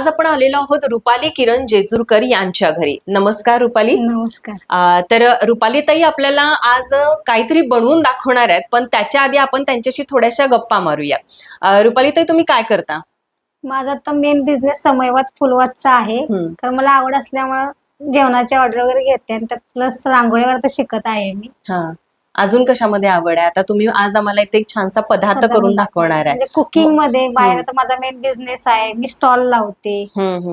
आज आपण आलेलो आहोत रुपाली किरण जेजूरकर यांच्या घरी. नमस्कार रुपाली. नमस्कार. तर रुपाली ताई आपल्याला आज काहीतरी बनवून दाखवणार आहेत पण त्याच्या आधी आपण त्यांच्याशी थोड्याशा गप्पा मारूया. रुपाली ताई तुम्ही काय करता? माझा तर मेन बिझनेस समयवाद फुलवादचा आहे. तर मला आवड असल्यामुळं जेवणाची ऑर्डर वगैरे घेते आणि त्यात प्लस रांगोळीवर तर शिकत आहे मी. अजून कशामध्ये आवड आहे? आता तुम्ही आज आम्हाला इथे एक छानसा पदार्थ करून दाखवणार आहे. म्हणजे कुकिंगमध्ये बाहेर तर माझा मेन बिझनेस आहे. मी स्टॉल लावते.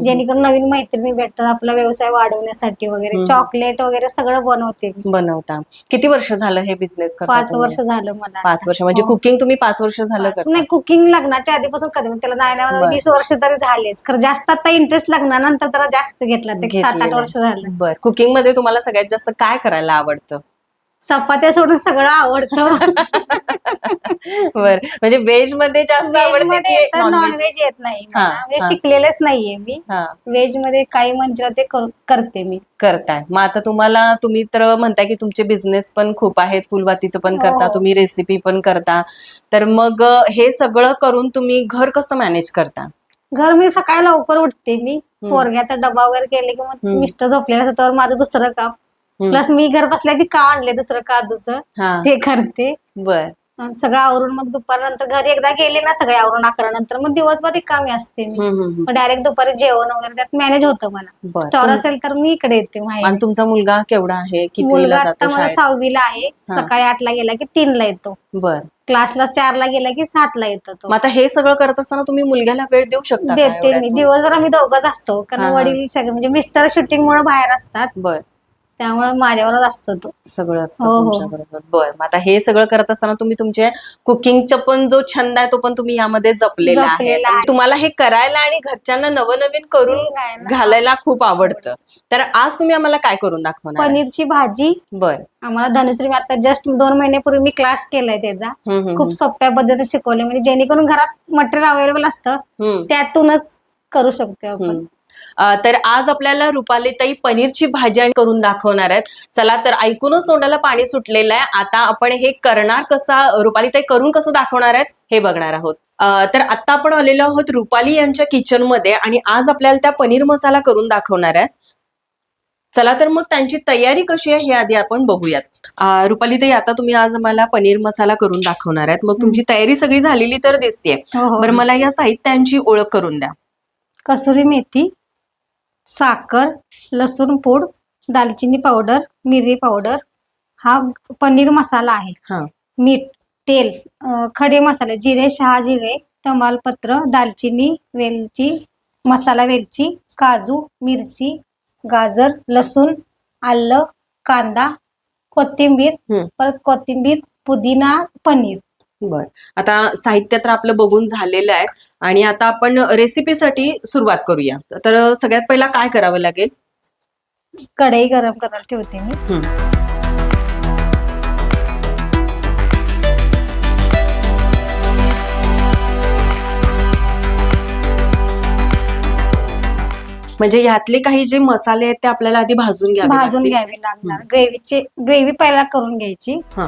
जेणेकरून नवीन मैत्रिणी भेटतात. आपला व्यवसाय वाढवण्यासाठी वगैरे. चॉकलेट वगैरे सगळं बनवते बनवता. किती वर्ष झालं हे बिझनेस पाच? वर्ष झालं मला पाच वर्ष. म्हणजे हो. कुकिंग तुम्ही पाच वर्ष झालं नाही कुकिंग लग्नाच्या आधीपासून कधी त्याला नाही. वीस वर्ष तरी झालेच. खरं जास्त आता इंटरेस्ट लग्नानंतर जरा जास्त घेतला. ते सात आठ वर्ष. झालं. बर. कुकिंगमध्ये तुम्हाला सगळ्यात जास्त काय करायला आवडतं? चपात्या सोडून सगळं आवडतं. बर. म्हणजे व्हेजमध्ये जास्त आवडते की नॉनव्हेज व्हेज येत नाही. मला. हा, म्हणजे हा. शिकलेलेच नाहीये मी. हा. व्हेजमध्ये काही म्हणजे ते करू- करते मी. करताय. मग आता तुम्हाला तुम्ही तर म्हणताय की तुमचे बिझनेस पण खूप आहेत. फुलवातीचं पण करता हो. तुम्ही रेसिपी पण करता. तर मग अ, हे सगळं करून तुम्ही घर कसं मॅनेज करता? घर मी सकाळी लवकर उठते मी. पोरग्याचा डबा वगैरे केले की मग हम्म. मिस्टर झोपलेलं तर माझं दुसरं काम. प्लस मी घर बसल्या की काम आणले दुसरं काजूचं. ते करते. बर. सगळं आवरून मग दुपारनंतर घरी एकदा गेले ना सगळे आवरून अकरा नंतर मग दिवसभर रिकामी असते मी. डायरेक्ट दुपारी जेवण वगैरे त्यात मॅनेज होतं मला. स्टॉर असेल तर मी इकडे येते माहिती आणि तुमचा मुलगा केवढा आहे? मुलगा आता मला सहावीला आहे. सकाळी आठला गेला की तीनला येतो. बर. क्लासला चारला गेला की सातला येतो तो. मग आता हे सगळं करत असताना तुम्ही मुलग्याला वेळ देऊ शकता का देते मी? दिवसभर आम्ही दोघच असतो. कारण. वडील सगळे म्हणजे मिस्टर शूटिंग मुळे बाहेर असतात. बर. त्यामुळे माझ्यावरच असतो तो. सगळं असतं हो, हो. तुमच्या बरोबर बर मग आता हे सगळं करत असताना तुम्ही तुमच्या कुकिंगचा पण जो छंद आहे तो पण तुम्ही यामध्ये जपलेला आहे. जपलेला आहे. तुम्हाला हे करायला आणि घरच्यांना नवनवीन करून. घालायला खूप आवडतं. तर आज तुम्ही आम्हाला काय करून दाखवणार आहे? पनीरची भाजी. बर. आम्हाला धनश्री मी आता जस्ट दोन महिन्यापूर्वी मी क्लास केलाय त्याचा. हम्म, हम्म, खूप सोप्या पद्धतीने शिकवले म्हणजे जेणेकरून घरात मटेरियल अवेलेबल असतं हम्म, त्यातूनच करू शकतो आपण. हम्म. तर आज आपल्याला रुपालीताई पनीरची भाजी आणि करून दाखवणार आहेत. चला तर ऐकूनच तोंडाला पाणी सुटलेलं आहे. आता आपण हे करणार कसा रुपालीताई करून कसं दाखवणार आहेत हे बघणार आहोत. तर आता आपण आलेलो आहोत रुपाली यांच्या किचनमध्ये आणि आज आपल्याला त्या पनीर मसाला करून दाखवणार आहे चला तर मग त्यांची तयारी कशी आहे हे आधी आपण बघूयात. अं, रुपालीताई आता तुम्ही आज आम्हाला पनीर मसाला करून दाखवणार आहेत. मग तुमची तयारी सगळी झालेली तर दिसते हो, हो. बरं मला या साहित्यांची ओळख करून द्या. कसुरी मेथी साखर लसूण पूड दालचिनी पावडर मिरी पावडर हा पनीर मसाला आहे. हा. मीठ तेल अं, खडे मसाले जिरे शहाजिरे तमालपत्र दालचिनी वेलची मसाला वेलची काजू मिरची गाजर लसूण आलं कांदा कोथिंबीर. परत कोथिंबीर पुदिना पनीर. बर. आता साहित्य तर आपलं बघून झालेलं आहे. आणि आता आपण रेसिपीसाठी सुरुवात करूया. तर सगळ्यात पहिला काय करावं लागेल? कढई गरम करायला ठेवते मी. म्हणजे ह्यातले काही जे मसाले आहेत ते आपल्याला आधी भाजून घ्यावे भाजून लागतील. घ्यावी लागणार. ग्रेव्हीची ग्रेव्ही पहिला करून घ्यायची. हा.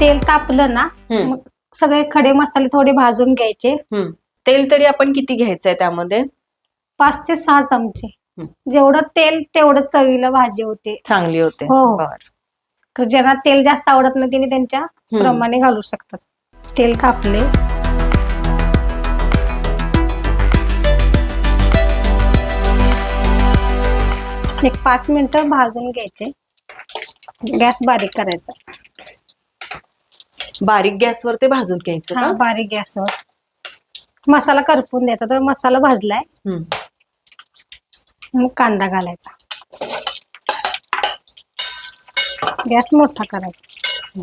तेल तापलं ना हम्म. मग सगळे खडे मसाले थोडे भाजून घ्यायचे. हम्म. तेल तरी आपण किती घ्यायचंय त्यामध्ये? पाच ते सहा चमचे. हम्म. जेवढं तेल तेवढं चवीला भाजी होते. चांगली होते. हो, हो. बर. तर ज्यांना तेल जास्त आवडत नाही त्यांनी त्यांच्या प्रमाणे घालू शकतात. तेल तापले एक पाच मिनिटं भाजून घ्यायचे. गॅस बारीक करायचा. बारीक गॅसवर ते भाजून घ्यायचं हा का? बारीक गॅसवर. मसाला करपून द्यायचा तर मसाला भाजलाय. हम्म. मग कांदा घालायचा. गॅस मोठा करायचा.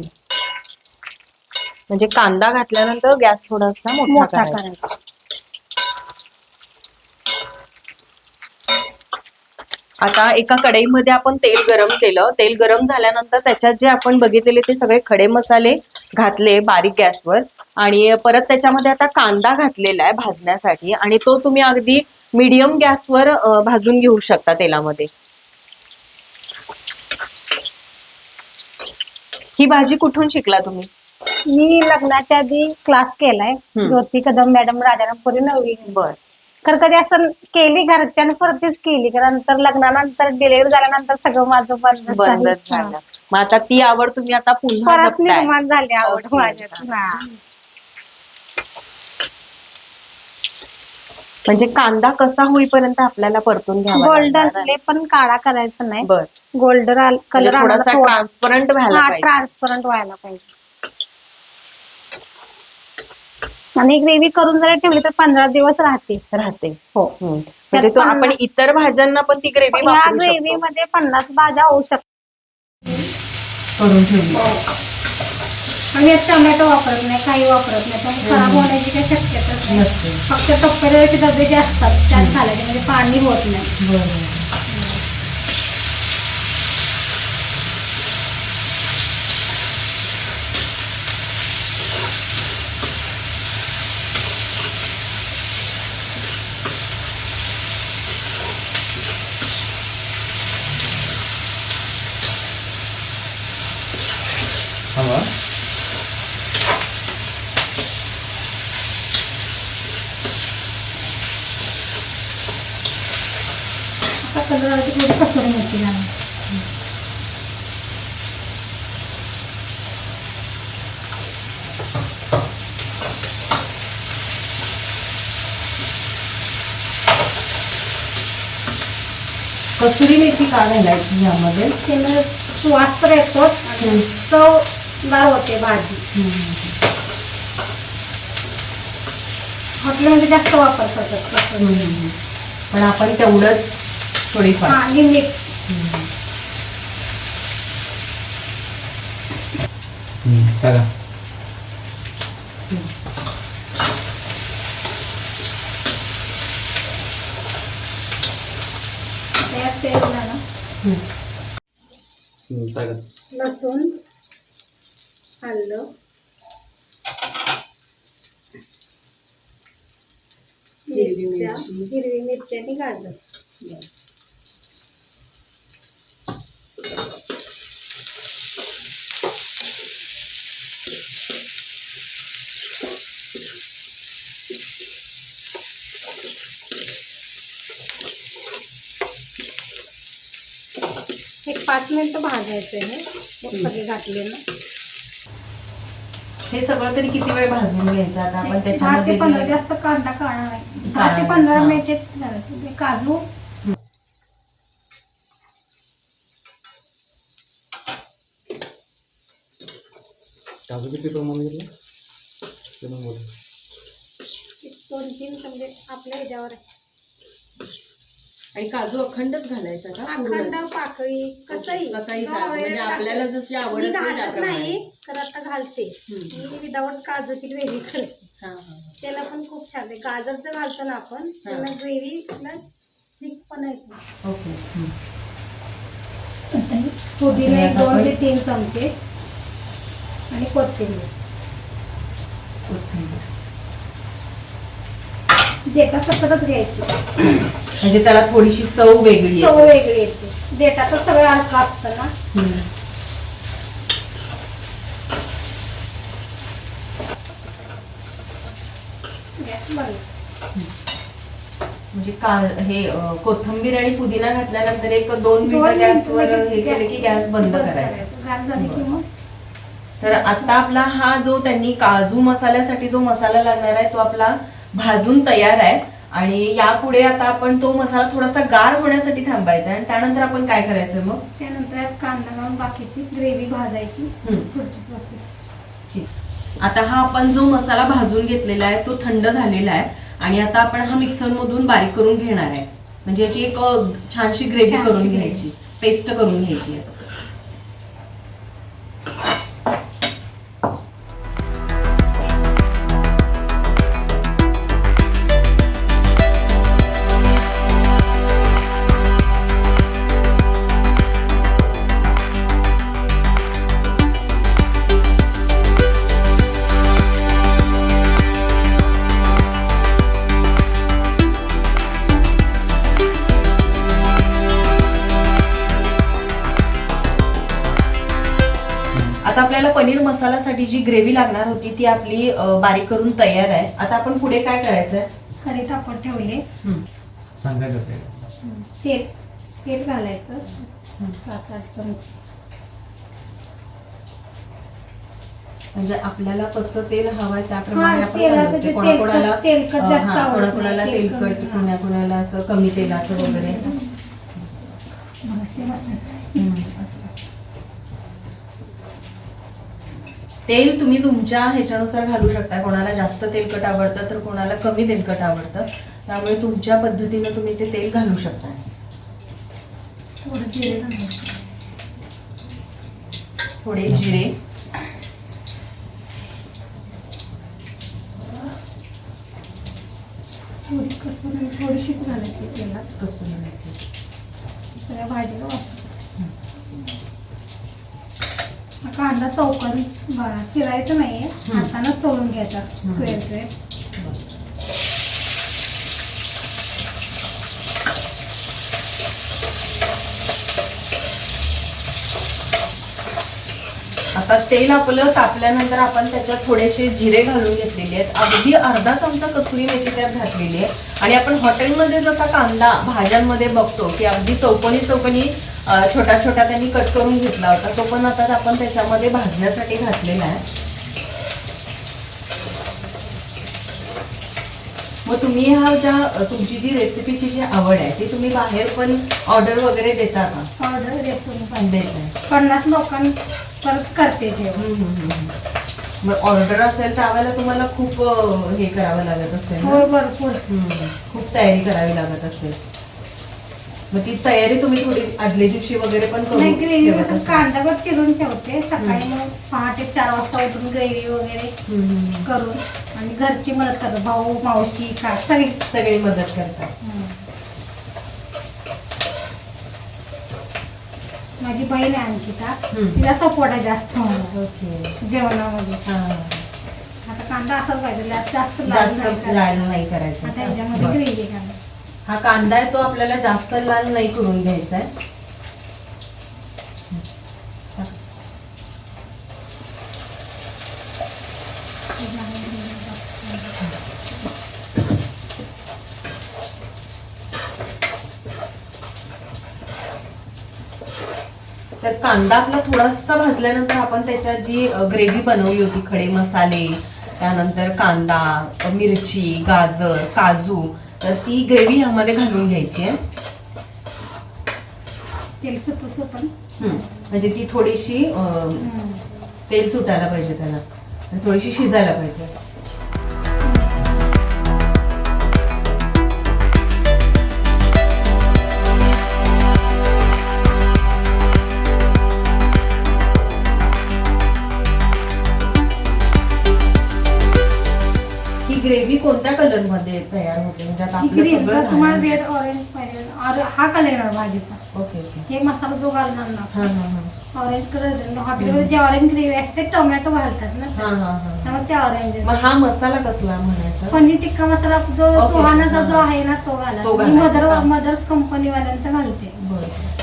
म्हणजे कांदा घातल्यानंतर गॅस थोडासा मोठा मोठा करायचा. करायचा. आता एका कढईमध्ये आपण तेल गरम केलं. तेल गरम झाल्यानंतर त्याच्यात जे आपण बघितलेले ते सगळे खडे मसाले घातले बारीक गॅसवर. आणि परत त्याच्यामध्ये आता कांदा घातलेला आहे भाजण्यासाठी. आणि तो तुम्ही अगदी मीडियम गॅसवर भाजून घेऊ शकता तेलामध्ये. ही भाजी कुठून शिकला तुम्ही? मी लग्नाच्या आधी क्लास केलाय. ज्योती कदम मॅडम राजारामपुरी नववी. बर. तर कधी असं केली घरच्यांपुरतीच केली. कारण नंतर लग्नानंतर डिलिव्हरी झाल्यानंतर सगळं माझं बंद झालं. मग आता ती आवड तुम्ही आता पुन्हा परत जपताय. निर्माण झाली आवड. माझ्यात. हा. म्हणजे कांदा कसा होईपर्यंत आपल्याला परतून घ्यावा गोल्डन लागणार आहे? पण काळा करायचा नाही. बर. गोल्डन म्हणजे कलर थोडासा ट्रान्सपरंट व्हायला हा पाहिजे. ट्रान्सपरंट व्हायला पाहिजे. आणि ग्रेव्ही करून जरी ठेवली तर पंधरा दिवस राहते राहते. हो. हम्म. म्हणजे तो आपण इतर भाज्यांना पण ती ग्रेव्ही या वापरू ग्रेव्ही मध्ये पन्नास भाज्या होऊ शकतात करून ठेवली. आणि यात टोमॅटो वापरत नाही काही वापरत नाही. त्यामुळे खराब होण्याची काही शक्यताच नाही. नसते. फक्त टप्प्याचे डबे जे असतात त्यात घालायचे म्हणजे पाणी होत नाही बरं थांबा आता कलर थोडी कसर मिळते घालून. कसुरी मेथी का घालायची यामध्ये? त्यानं सुवास तर येतो आणि चवदार होते भाजी. हॉटेलमध्ये जास्त वापर करतात कसुरी. पण आपण तेवढंच थोडीफार. आणि मीठ टाका तयार सेव झालं टाका लसूण आलं. हिरवी मिरच्या मिरची. हिरवी मिरची आणि गाजर. पाच मिनिटं भाजायचं आहे मग सगळे घातले ना. हे सगळं तरी किती वेळ भाजून घ्यायचं? आता आपण दहा ते त्याच्यामध्ये पंधरा जे- जास्त कांदा काढा नाही. दहा ते पंधरा हा. मिनिटे काजू. काजू किती प्रमाण घेतलं? दोन तीन चमचे आपल्या ह्याच्यावर आहे. आणि काजू अखंडच घालायचा का अखंड पाकळी कसंही कसाही चालेल. म्हणजे आपल्याला. जशी आवड मी असेल घालत त्याप्रमाणे. नाही तर आता घालते हम्म. मी विदाऊट काजूची ग्रेव्ही करते हा, हा, हा. त्याला पण खूप छान आहे गाजरचं घालतो ना आपण त्याला ग्रेव्ही थिक पण येत ओके हम्म. पुदिना एक दोन ते तीन चमचे आणि कोथिंबीर कोथिंबीर. सकटच घ्यायची म्हणजे त्याला थोडीशी चव वेगळी चव आहे वेगळी येते. देटाचं सगळं अर्क असतं ना? हम्म. गॅस बंद. म्हणजे का हे अं, कोथिंबीर आणि पुदिना घातल्यानंतर एक दोन मिनिटं गॅसवर हे केले की गॅस बंद करायचा. गॅस झाली की मग? तर आता आपला हा जो त्यांनी काजू मसाल्यासाठी जो मसाला लागणार आहे तो आपला भाजून तयार आहे. आणि यापुढे आता आपण तो मसाला थोडासा गार होण्यासाठी थांबायचा आणि त्यानंतर आपण काय करायचं मग? त्यानंतर कांदा घालून बाकीची ग्रेव्ही भाजायची. पुढची प्रोसेस ठीक. आता हा आपण जो मसाला भाजून घेतलेला आहे तो थंड झालेला आहे. आणि आता आपण हा मिक्सर मधून बारीक करून घेणार आहे. म्हणजे याची एक छानशी ग्रेव्ही करून. घ्यायची. पेस्ट करून घ्यायची आहे. मसाल्यासाठी जी ग्रेव्ही लागणार होती ती आपली अं, बारीक करून तयार आहे. आता आपण पुढे काय करायचंय? कढईत आपण ठेवले. सांगायचं ते तेल. तेल घालायचं. सात आठ चमचे. म्हणजे आपल्याला कसं तेल हवंय त्याप्रमाणे हा, आपण तेलाचं घालतो. जे कोणाकोणाला तेलकट- तेलकट जास्त हा, आवडत कोणाकोणाला नाही, तेलकट, तेलकट हा. कोणाकोणाला असं कमी तेलाचं वगैरे. मगाशी बसायचं. हम्म, असं. तेल तुम्ही तुमच्या ह्याच्यानुसार घालू शकता कोणाला जास्त तेलकट आवडतं तर कोणाला कमी तेलकट आवडतं. त्यामुळे तुमच्या पद्धतीनं तुम्ही ते तेल घालू शकता. थोडं जिरे. थोडे जिरे थोडीशीच घालायची तेलात. कसं घालायचं. सगळ्या भाजीला वास हा कांदा चौकन चिरायचं नाहीये. हातानं सोलून घ्यायचा स्क्वेअर स्क्वेअर आता तेल आपलं तापल्यानंतर आपण त्याच्यात थोडेसे जिरे घालून घेतलेले आहेत. अगदी अर्धा चमचा कसुरी मेथी त्यात घातलेली आहे. आणि आपण हॉटेलमध्ये जसा कांदा भाज्यांमध्ये बघतो की अगदी चौकोनी चौकोनी अं, छोट्या छोट्या त्यांनी कट करून घेतला होता. तो पण आता आपण त्याच्यामध्ये भाजण्यासाठी घातलेला आहे. मग तुम्ही हा ज्या तुमची जी रेसिपीची जी आवड आहे ती तुम्ही बाहेर पण ऑर्डर वगैरे देता का? ऑर्डर देतो पन्नास लोकां परत करते ते. मग ऑर्डर असेल त्यावेळेला तुम्हाला खूप हे करावं लागत असेल? हो भरपूर. खूप तयारी करावी लागत असेल. मग ती तयारी तुम्ही थोडी आदल्या दिवशी वगैरे पण नाही करून ग्रेव्ही ठेवत असं असाल. कांदा वगैरे चिरून ठेवते सकाळी मग पहाटे चार वाजता उठून ग्रेव्ही वगैरे हम्म. करून आणि घरची मदत करतो भाऊ मावशी का सगळीच सगळी मदत करतात. माझी बहीण आहे अंकिता हम्म. तिला सपोर्ट आहे जास्त ओके जेवणामध्ये. आता कांदा असाच पाहिजे जास्त जास्त लाल नाही जास्त करायचा. लाल नाही करायचं आता का? ह्याच्यामध्ये बरं. ग्रेव्ही घालायची हा कांदा आहे तो आपल्याला जास्त लाल नाही करून घ्यायचा आहे. तर कांदा आपला थोडासा भाजल्यानंतर आपण त्याच्यात जी ग्रेव्ही बनवली होती खडे मसाले त्यानंतर कांदा मिरची गाजर काजू तर ती ग्रेव्ही ह्यामध्ये घालून घ्यायची आहे. तेल सुटू पण. हम्म. म्हणजे ती थोडीशी तेल सुटायला पाहिजे त्याला. थोडीशी शिजायला पाहिजे. कलरमध्ये तयार होते म्हणजे आता आपलं ग्रीन सगळं तर तुम्हाला झालं. रेड ऑरेंज पाहिजे. और- हा कलर येणार भाजीचा. Okay okay. हे मसाला जो घालणार ना. हा हा हा. ऑरेंज कलर हॉटेलमध्ये जे ऑरेंज ग्रेव्ही असते ते टोमॅटो घालतात ना. हा हा हा. त्यामुळे ते ऑरेंज मग हा मसाला कसला म्हणायचा? पनीर टिक्का मसाला जो. सुहानाचा जो. आहे ना तो तो घाला मी मदर? मदर्स कंपनी वाल्यांचा घालते. बरं.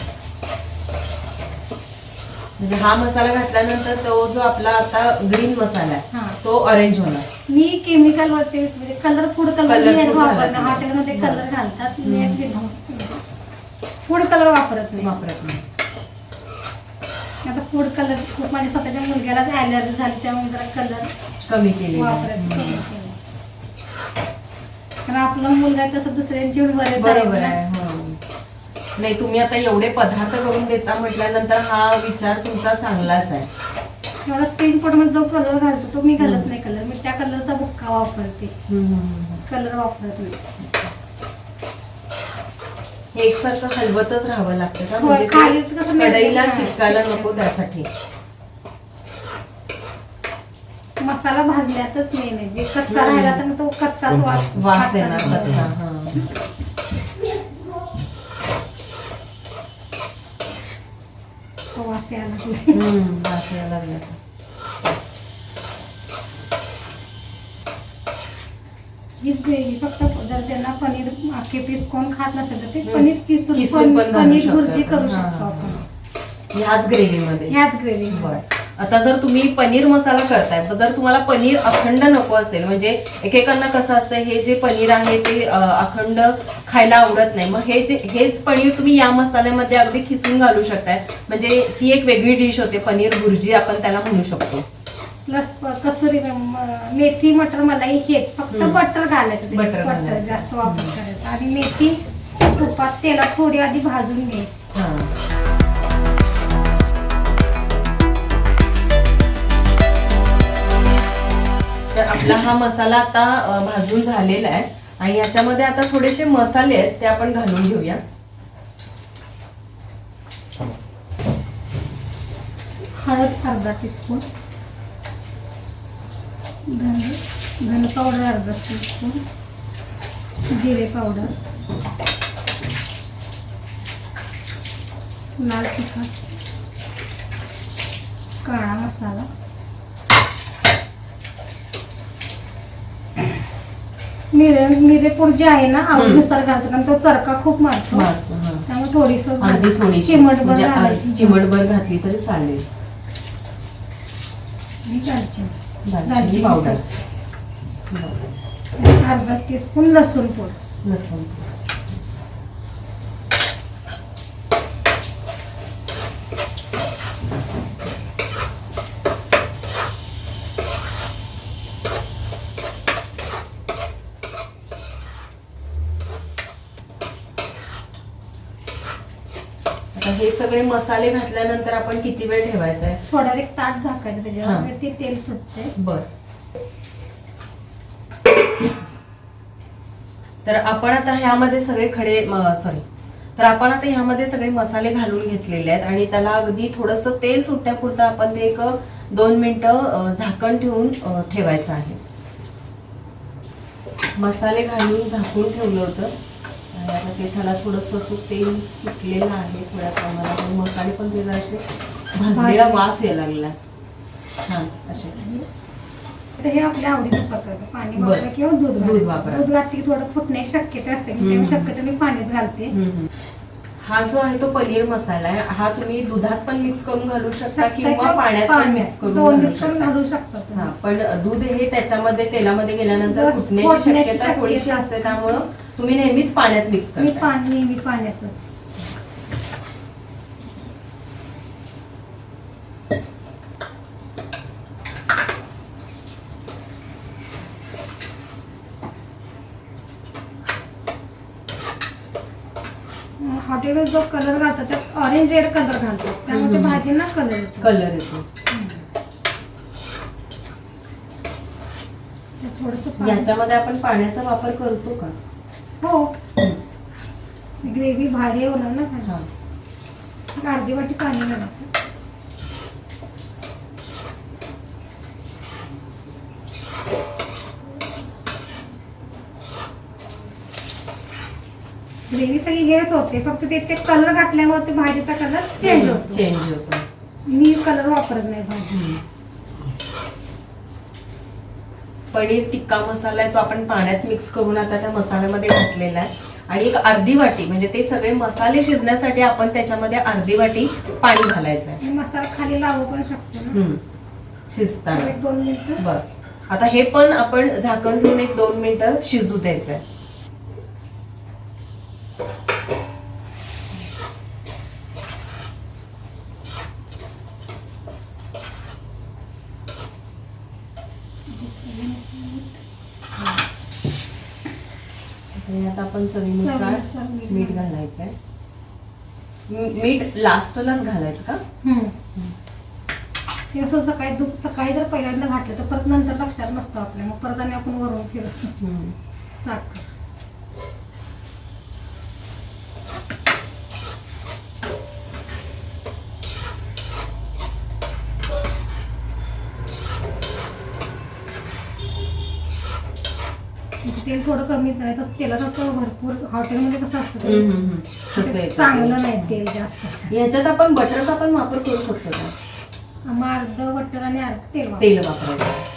म्हणजे हा मसाला घातल्यानंतर तो जो आपला आता ग्रीन मसाला हा. आहे तो ऑरेंज होणार मी केमिकल वरचे म्हणजे कलर फूड कलर Color मी food वापरत घालत नाही नाही. हॉटेलमध्ये. कलर घालतात मी फूड कलर वापरत नाही वापरत नाही आता फूड कलर खूप माझ्या स्वतःच्या मुलग्यालाच ॲलर्जी झाली त्यामुळे जरा कलर कमी केली वापरायचं कमी केलं. कारण आपला मुलगा तसं दुसऱ्यांची बरोबर. आहे हो. नाही तुम्ही आता एवढे पदार्थ करून देता म्हटल्यानंतर हा विचार तुमचा चांगलाच आहे मला स्क्रीन फोटो मध्ये जो कलर घालतो तो मी घालत नाही कलर मी त्या कलरचा बुक्का वापरते. कलर वापरत नाही हे एकसारखं हलवतच राहावं लागतं का होय, म्हणजे खाली ते कसं मिळते कढईला ना. चिटकायला नको त्यासाठी मसाला भाजल्यातच मेन आहे जे कच्चा. राहिला तर मग तो कच्चाच वास वास येणार खाताना. हा तो वास यायला लागला. हम्म, वास यायला लागला आता. ग्रेव्ही फक्त जर ज्यांना पनीर अख्खे पीस कोण खात नसेल तर ते पनीर किसून किसून पण पनीर शकतो भुर्जी आपण. करू हा, शकतो हा, आपण. ह्याच ग्रेव्ही मध्ये ह्याच ग्रेव्ही बर. आता जर तुम्ही पनीर मसाला करताय तर जर तुम्हाला पनीर अखंड नको असेल म्हणजे एकेकांना कसं असतं हे जे पनीर आहे ते अखंड खायला आवडत नाही मग हे जे हेच पनीर तुम्ही या मसाल्यामध्ये अगदी खिसून घालू शकताय म्हणजे ती एक वेगळी डिश होते पनीर भुर्जी आपण त्याला म्हणू शकतो प्लस कसुरी मेथी मटर मलाई हेच फक्त. बटर घालायचं. बटर. जास्त वापर करायचा आणि मेथी तुपात तेलात थोडी आधी भाजून घ्यायची आपला हा मसाला आता भाजून झालेला आहे. आणि याच्यामध्ये आता थोडेसे मसाले आहेत ते आपण घालून घेऊया. हळद अर्धा टीस्पून धन धन पावडर अर्धा टीस्पून जिरे पावडर. लाल तिखट. काळा मसाला. मिरे मिरेपूड जे आहे ना आवडीनुसार घालायचं कारण तो चरका खूप मारतो. हा. त्यामुळे थोडीस अर्धी थोडीशी चिमटभर म्हणजे घालायची. चिमटभर घातली तरी चालेल. आणि दालचिनी. दालचिनी दालचिनी. पावडर अर्धा टीस्पून लसूण पूड. लसूण हे सगळे मसाले घातल्यानंतर आपण किती वेळ ठेवायचा आहे? थोड्या एक ताट झाकायचं. त्याच्यावर ते तेल सुटते बर. तर आपण आता ह्यामध्ये सगळे खडे सॉरी तर आपण आता ह्यामध्ये सगळे मसाले घालून घेतलेले आहेत आणि त्याला अगदी थोडस तेल सुटण्यापुरतं आपण ते एक दोन मिनिटं झाकण ठेवून ठेवायचं आहे. मसाले घालून झाकून ठेवलं होतं. आता त्याला थोडस असं तेल सुटलेलं आहे थोड्या प्रमाणात मसाले पण ते जरासे भाजलेला वास यायला लागला छान असे तर हे आपल्या आवडीनुसार करायचं पाणी बरं. वापरा किंवा दूध दूध. वापरा. दूध घातली की थोडं फुटण्याची शक्यता असते हम्म. त्यामुळे शक्यतो मी पाणीच घालते हम्म. हा जो आहे तो पनीर मसाला आहे हा तुम्ही दुधात पण मिक्स करून घालू शकता किंवा पाण्यात पण मिक्स करून घालू पण शकता घालू शकता तुम्ही. हा पण दूध हे त्याच्यामध्ये तेलामध्ये गेल्यानंतर फुटण्याची फुटण्याची शक्यता थोडीशी असते त्यामुळं तुम्ही नेहमीच पाण्यात मिक्स मी करता पाणी नेहमी पाण्यातच. हॉटेलवर जो कलर घालतात त्यात ऑरेंज रेड कलर घालतात. त्यामुळे ते हम्म. भाजींना कलर येतो. कलर येतो. थोडस याच्यामध्ये आपण पाण्याचा वापर करतो का? हो. ग्रेव्ही भारी होणार ना. हा अर्धी वाटी पाणी घालायचं. ग्रेव्ही सगळी हेच होते. फक्त ते ते कलर घातल्यामुळे ते भाजीचा कलर चेंज होतो. चेंज होतो. मी कलर वापरत नाही भाजी. हम्म. पनीर टिक्का मसाला आहे तो आपण पाण्यात मिक्स करून आता त्या मसाल्यामध्ये घातलेला आहे. आणि एक अर्धी वाटी म्हणजे ते सगळे मसाले शिजण्यासाठी आपण त्याच्यामध्ये अर्धी वाटी पाणी घालायचं आहे. मसाला खाली लावू पण शकतो ना? हम्म. शिजताना. एक दोन मिनिटं. बर. आता हे पण आपण झाकण ठेवून एक दोन मिनिटं शिजू द्यायचं आहे. आणि आता आपण चवीनुसार मीठ मीठ घालायचं आहे मीठ लास्टलाच घालायचं का? असं सकाळी सकाळी जर पहिल्यांदा घातलं तर परत नंतर लक्षात नसतं आपल्या. मग परत आणि आपण वरून फिरतो. साखर म्हणजे तेल थोडं कमीच आहे. तसं तेलात असं भरपूर हॉटेलमध्ये कसं असतं ते? चांगलं नाही तेल जास्त असं. ह्याच्यात आपण बटरचा पण वापर करू शकतो का? मग अर्ध बटर आणि अर्ध तेल. तेल वापरायचं.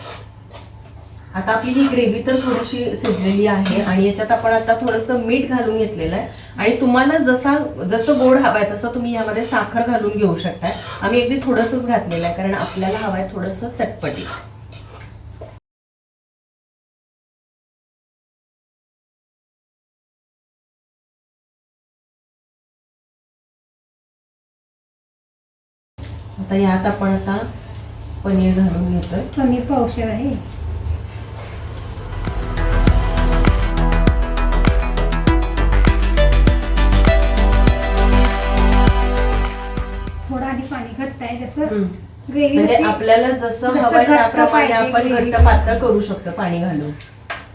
आता आपली ही ग्रेव्ही तर थोडीशी शिजलेली आहे आणि याच्यात आपण आता थोडंसं मीठ घालून घेतलेलं आहे. आणि तुम्हाला जसा जसं गोड हवं आहे तसं तुम्ही यामध्ये साखर घालून घेऊ शकताय. आम्ही अगदी थोडंसंच घातलेलं आहे कारण आपल्याला हवं आहे थोडंसं चटपटी. आता यात आपण आता पनीर घालून घेतोय पनीर पावशेर आहे थोडं आधी पाणी घट्ट आहे जसं. ग्रेव्ही म्हणजे अशी आपल्याला जसं घट्ट त्याप्रमाणे पाहिजे आपण. घट्ट पातळ करू शकतो पाणी घालून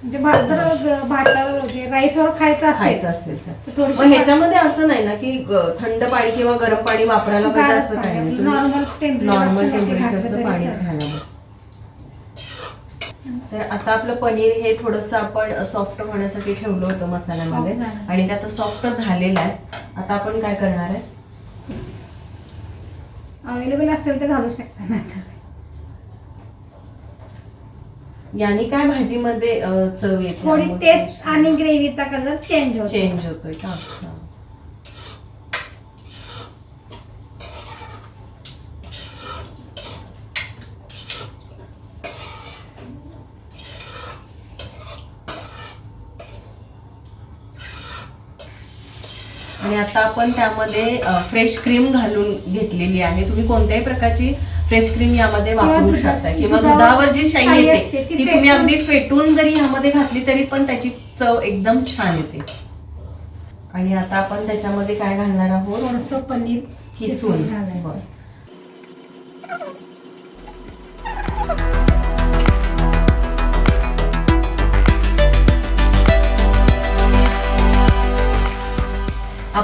म्हणजे भात जर भातावर म्हणजे राईसवर खायचं खायचं असेल असेल तर. तर थोडीशी ह्याच्यामध्ये असं नाही ना की ग- थंड पाणी किंवा गरम पाणी वापरायला पाहिजे गारच असं पाणी, काही नाही. आपलं normal नॉर्मल असतं ते घातलं टेम्परेचरचं तरी. घालावं तर आता आपलं पनीर हे थोडंसं आपण सॉफ्ट होण्यासाठी ठेवलं होतं मसाल्यामध्ये Soft झालं. आणि ते आता सॉफ्ट झालेलं आहे. आता आपण काय करणार आहे? अवेलेबल असेल तर घालू शकता. ना याने काय भाजीमध्ये चव येते थोडी टेस्ट आणि ग्रेव्हीचा कलर चेंज होतो. चेंज होतोय का. आणि आता आपण त्यामध्ये फ्रेश क्रीम घालून घेतलेली आहे. तुम्ही कोणत्याही प्रकारची फ्रेश क्रीम यामध्ये वापरू शकता किंवा दुधावर जी शाई येते ती तुम्ही अगदी फेटून जरी ह्यामध्ये घातली तरी पण त्याची चव एकदम छान येते. आणि आता आपण त्याच्यामध्ये काय घालणार आहोत? पनीर किसून.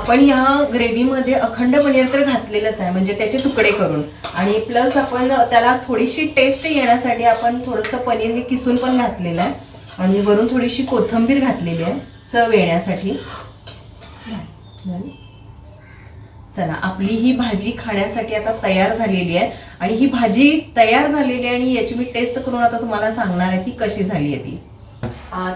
आपण या ग्रेव्हीमध्ये अखंड पनीर तर घातलेलंच आहे म्हणजे त्याचे तुकडे करून. आणि प्लस आपण त्याला थोडीशी टेस्ट येण्यासाठी आपण थोडंसं पनीर हे किसून पण घातलेलं आहे. आणि वरून थोडीशी कोथिंबीर घातलेली आहे चव येण्यासाठी. चला आपली ही भाजी खाण्यासाठी आता तयार झालेली आहे. आणि ही भाजी तयार झालेली आहे आणि याची मी टेस्ट करून आता तुम्हाला सांगणार आहे ती कशी झाली आहे ती.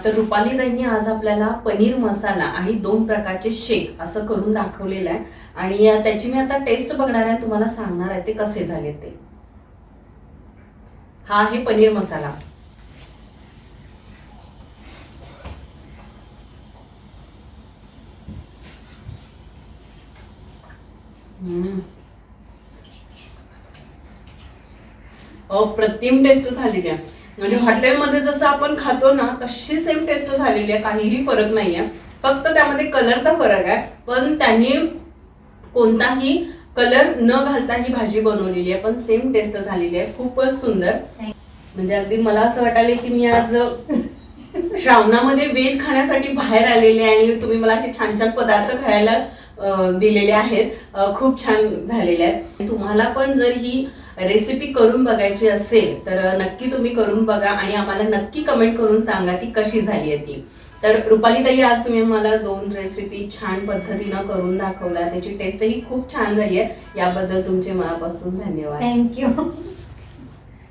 तर रुपाली ताईंनी आज आपल्याला पनीर मसाला आणि दोन प्रकारचे शेक असं करून दाखवलेलं आहे. आणि त्याची मी आता टेस्ट बघणार आहे तुम्हाला सांगणार आहे ते कसे झाले ते. हा आहे पनीर मसाला. हम्म. अप्रतिम टेस्ट झालेली आहे म्हणजे हॉटेलमध्ये जसं आपण खातो ना तशी सेम टेस्ट झालेली आहे काहीही फरक नाहीये. फक्त त्यामध्ये कलरचा फरक आहे पण त्यांनी कोणताही कलर न घालता ही भाजी बनवलेली आहे पण सेम टेस्ट झालेली आहे. खूपच सुंदर. म्हणजे अगदी मला असं वाटायला की मी आज श्रावणामध्ये वेज खाण्यासाठी बाहेर आलेले आहे आणि तुम्ही मला असे छान छान पदार्थ खायला दिलेले आहेत. खूप छान झालेले आहेत. तुम्हाला पण जर ही रेसिपी करून बघायची असेल तर नक्की तुम्ही करून बघा आणि आम्हाला नक्की कमेंट करून सांगा ती कशी झाली आहे ती. तर रुपालीताई आज तुम्ही मला दोन रेसिपी छान पद्धतीनं करून दाखवला. त्याची टेस्टही खूप छान झाली आहे. याबद्दल तुमचे मनापासून धन्यवाद. थँक्यू